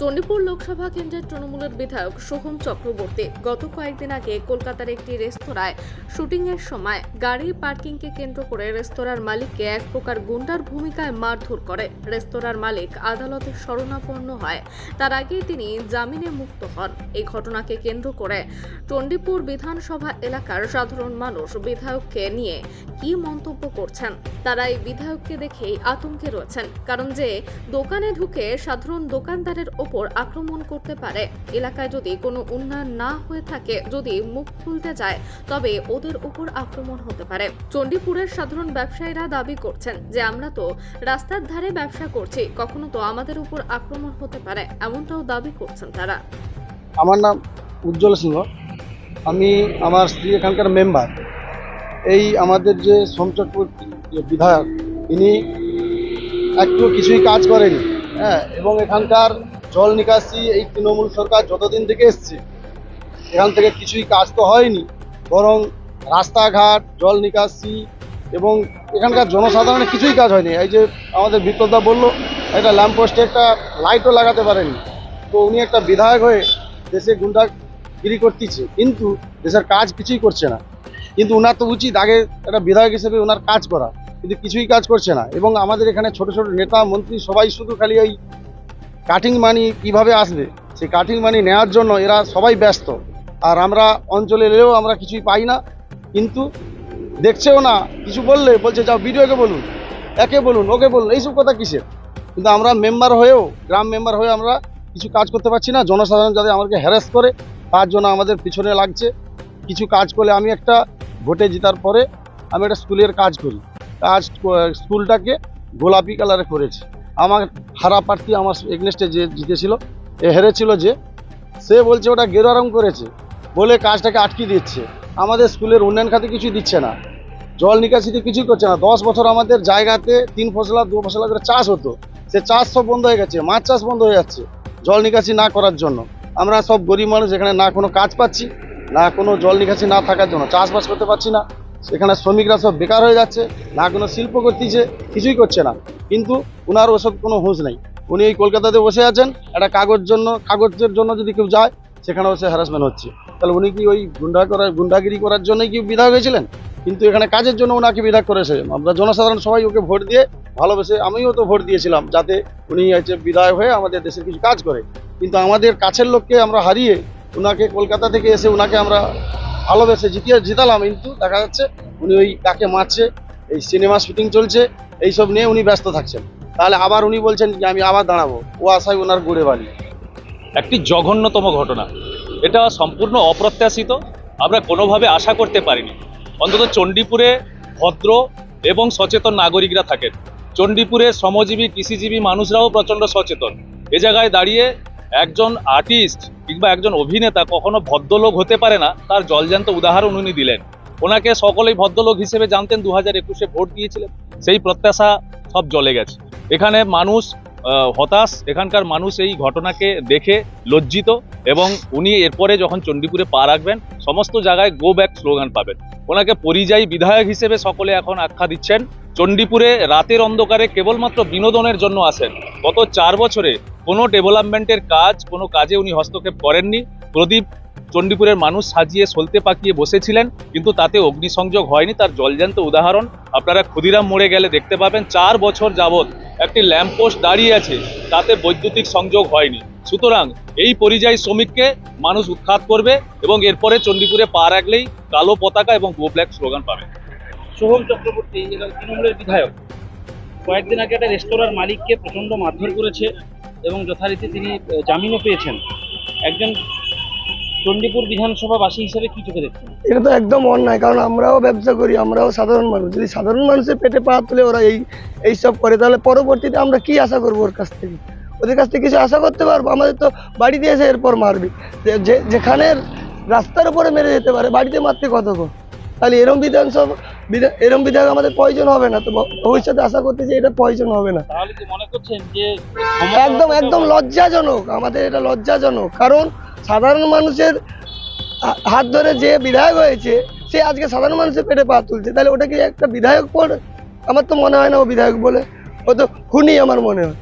চণ্ডীপুর লোকসভা কেন্দ্রের তৃণমূলের বিধায়ক সোহম চক্রবর্তী গত কয়েকদিন আগে কলকাতার একটি রেস্তোরাঁয় শুটিংয়ের সময় গাড়ি পার্কিংকে কেন্দ্র করে রেস্তোরাঁর মালিককে এক প্রকার গুন্ডার ভূমিকায় মারধর করে। রেস্তোরাঁর মালিক আদালতে শরণাপন্ন হয়। তার আগেই তিনি জামিনে মুক্ত হন। এই ঘটনাকে কেন্দ্র করে চণ্ডীপুর বিধানসভা এলাকার সাধারণ মানুষ বিধায়ককে নিয়ে কি মন্তব্য করছেন? তারা এই বিধায়ককে দেখেই আতঙ্কে রয়েছেন। কারণ যে দোকানে ঢুকে সাধারণ দোকানদারের ওপর আক্রমণ করতে পারে। এলাকায় যদি কোনো উন্নয়ন না হয়ে থাকে, যদি মুখ খুলতে যায়, তবে ওদের উপর আক্রমণ হতে পারে। চণ্ডীপুরের সাধারণ ব্যবসায়ীরা দাবি করছেন যে, আমরা তো রাস্তার ধারে ব্যবসা করছি, কখনো তো আমাদের উপর আক্রমণ হতে পারে। এমনটাও দাবি করছেন তারা। আমার নাম উজ্জ্বল সিংহ। আমি আমার স্ত্রী এখানকার মেম্বার। এই আমাদের যে যে বিধায়ক, ইনি একটু কিছুই কাজ করেনি হ্যাঁ এবং এখানকার জল নিকাশি, এই তৃণমূল সরকার যতদিন থেকে এসছে, এখান থেকে কিছুই কাজ তো হয়নি। বরং রাস্তাঘাট, জল নিকাশি এবং এখানকার জনসাধারণের কিছুই কাজ হয়নি। এই যে আমাদের বিপ্লবদা বলল, একটা ল্যাম্পপোস্টে একটা লাইটও লাগাতে পারেনি তো উনি একটা বিধায়ক হয়ে দেশে গুন্ডাগিরি করতেছে। কিন্তু দেশের কাজ কিছুই করছে না। কিন্তু ওনার তো উচিত আগে একটা বিধায়ক হিসেবে ওনার কাজ করা। কিন্তু কিছুই কাজ করছে না। এবং আমাদের এখানে ছোট ছোট নেতা, মন্ত্রী সবাই শুধু খালি ওই কাটিং মানি কীভাবে আসবে? সেই কাটিং মানি নেওয়ার জন্য এরা সবাই ব্যস্ত। আর আমরা অঞ্চলে এলেও আমরা কিছুই পাই না। কিন্তু দেখছেও না, কিছু বললে বলছে, যাও ভিডিওকে বলুন, একে বলুন, ওকে বলুন, এইসব কথা কিসের? কিন্তু আমরা মেম্বার হয়েও, গ্রাম মেম্বার হয়ে আমরা কিছু কাজ করতে পারছি না। জনসাধারণ যাতে আমাকে হ্যারাস করে, তার জন্য আমাদের পিছনে লাগছে। কিছু কাজ করলে আমি একটা ভোটে জেতার পরে আমি একটা স্কুলের কাজ করি। কাজ স্কুলটাকে গোলাপি কালারে করেছি। আমার হারা প্রার্থী আমার এগনেস্টে যে জিতেছিল, এ হেরেছিল যে, সে বলছে ওটা গেরুয়া রং করেছে, বলে কাজটাকে আটকে দিচ্ছে। আমাদের স্কুলের উন্নয়ন খাতে কিছুই দিচ্ছে না। জল নিকাশিতে কিছুই করছে না। দশ বছর আমাদের জায়গাতে তিন ফসলা, দু ফসলা করে চাষ হতো। সে চাষ সব বন্ধ হয়ে গেছে, মাছ চাষ বন্ধ হয়ে যাচ্ছে জল নিকাশি না করার জন্য। আমরা সব গরিব মানুষ, এখানে না কোনো কাজ পাচ্ছি, না কোনো জল নিকাশি না থাকার জন্য। চাষবাস করতে পারছি না। সেখানে শ্রমিকরা সব বেকার হয়ে যাচ্ছে, না কোনো শিল্প করতেছে, কিছুই করছে না। কিন্তু ওনার ওসব কোনো হুঁশ নেই। উনি এই কলকাতাতে বসে আছেন, একটা কাগজ জন্য, কাগজের জন্য যদি কেউ যায়, সেখানেও সে হ্যারাসমেন্ট হচ্ছে। তাহলে উনি কি ওই গুন্ডা করার, গুন্ডাগিরি করার জন্যই কি বিধায়ক হয়েছিলেন? কিন্তু এখানে কাজের জন্য ওনাকে বিধায়ক করেছে। আমরা জনসাধারণ সবাই ওকে ভোট দিয়ে ভালোবেসে আমিও তো ভোট দিয়েছিলাম, যাতে উনি হচ্ছে বিধায়ক হয়ে আমাদের দেশের কিছু কাজ করে। কিন্তু আমাদের কাছের লোককে আমরা হারিয়ে ওনাকে কলকাতা থেকে এসে ওনাকে আমরা ভালোবেসে জিতিয়ে জিতালাম, কিন্তু দেখা যাচ্ছে উনি ওই তাকে মারছে, এই সিনেমা শুটিং চলছে, এইসব নিয়ে উনি ব্যস্ত থাকছেন। তাহলে আবার উনি বলছেন যে, আমি আবার দাঁড়াবো। ও আশায় ওনার গুড়ে বালি। একটি জঘন্যতম ঘটনা। এটা সম্পূর্ণ অপ্রত্যাশিত। আমরা কোনোভাবে আশা করতে পারিনি। অন্তত চণ্ডীপুরে ভদ্র এবং সচেতন নাগরিকরা থাকেন। চণ্ডীপুরে শ্রমজীবী, কৃষিজীবী মানুষরাও প্রচণ্ড সচেতন। এ জায়গায় দাঁড়িয়ে একজন আর্টিস্ট কিংবা একজন অভিনেতা কখনো ভদ্রলোক হতে পারে না, তার জলজান্ত উদাহরণ উনি দিলেন। ওনাকে সকলেই ভদ্রলোক হিসেবে জানতেন দু হাজার একুশে ভোট দিয়েছিলেন, সেই প্রত্যাশা সব জলে গেছে। এখানে মানুষ হতাশ, এখানকার মানুষ এই ঘটনাকে দেখে লজ্জিত এবং উনি এরপরে যখন চণ্ডীপুরে পা রাখবেন, সমস্ত জায়গায় গো ব্যাক স্লোগান পাবেন। ওনাকে পরিযায়ী বিধায়ক হিসেবে সকলে এখন আখ্যা দিচ্ছেন। চণ্ডীপুরে রাতের অন্ধকারে কেবলমাত্র বিনোদনের জন্য আসেন। গত চার বছরে কোনো ডেভেলপমেন্টের কাজ, কোনো কাজে উনি হস্তক্ষেপ করেননি। প্রদীপ চণ্ডীপুরের মানুষ সাজিয়ে সলতে পাকিয়ে বসেছিলেন, কিন্তু তাতে অগ্নিসংযোগ হয়নি, তার জলজান্ত উদাহরণ আপনারা ক্ষুদিরাম মোড়ে গেলে দেখতে পাবেন। চার বছর যাবৎ একটি ল্যাম্পপোস্ট দাঁড়িয়ে আছে, তাতে বৈদ্যুতিক সংযোগ হয়নি। সুতরাং এই পরিযায়ী শ্রমিককে মানুষ উৎখাত করবে এবং এরপরে চণ্ডীপুরে পা রাখলেই কালো পতাকা এবং গো ব্ল্যাক স্লোগান পাবে সোহম চক্রবর্তী এরা তৃণমূলের বিধায়ক। কয়েকদিন আগে একটা রেস্তোরাঁর মালিককে প্রচণ্ড মারধর করেছে এবং যথারীতি তিনি জামিনও পেয়েছেন। একজন চণ্ডীপুর বিধানসভাবাসী হিসেবে কি চোখে দেখছেন? এটা তো একদম অন্যায়, কারণ আমরাও ব্যবসা করি, আমরাও সাধারণ মানুষ। যদি সাধারণ মানুষের পেটে পা তুলে ওরা এই এইসব করে, তাহলে পরবর্তীতে আমরা কি আশা করব ওর কাছ থেকে? ওদের কাছ থেকে কিছু আশা করতে পারব? আমাদের তো বাড়িতে এসে এরপর মারবে। যেখানে রাস্তার উপরে মেরে যেতে পারে, বাড়িতে মারতে কতক্ষণ? তাহলে এরম বিধানসভা বিধা- এরম বিধায়ক আমাদের প্রয়োজন হবে না। তো ভবিষ্যতে আশা করতে যে এটা প্রয়োজন হবে না। একদম একদম লজ্জাজনক। আমাদের এটা লজ্জাজনক। কারণ সাধারণ মানুষের হাত ধরে যে বিধায়ক হয়েছে সে আজকে সাধারণ মানুষের পেটে পা তুলছে। তাহলে ওটা কি একটা বিধায়ক পড়ে আমার তো মনে হয় না ও বিধায়ক বলে। ও তো খুনি আমার মনে হয়।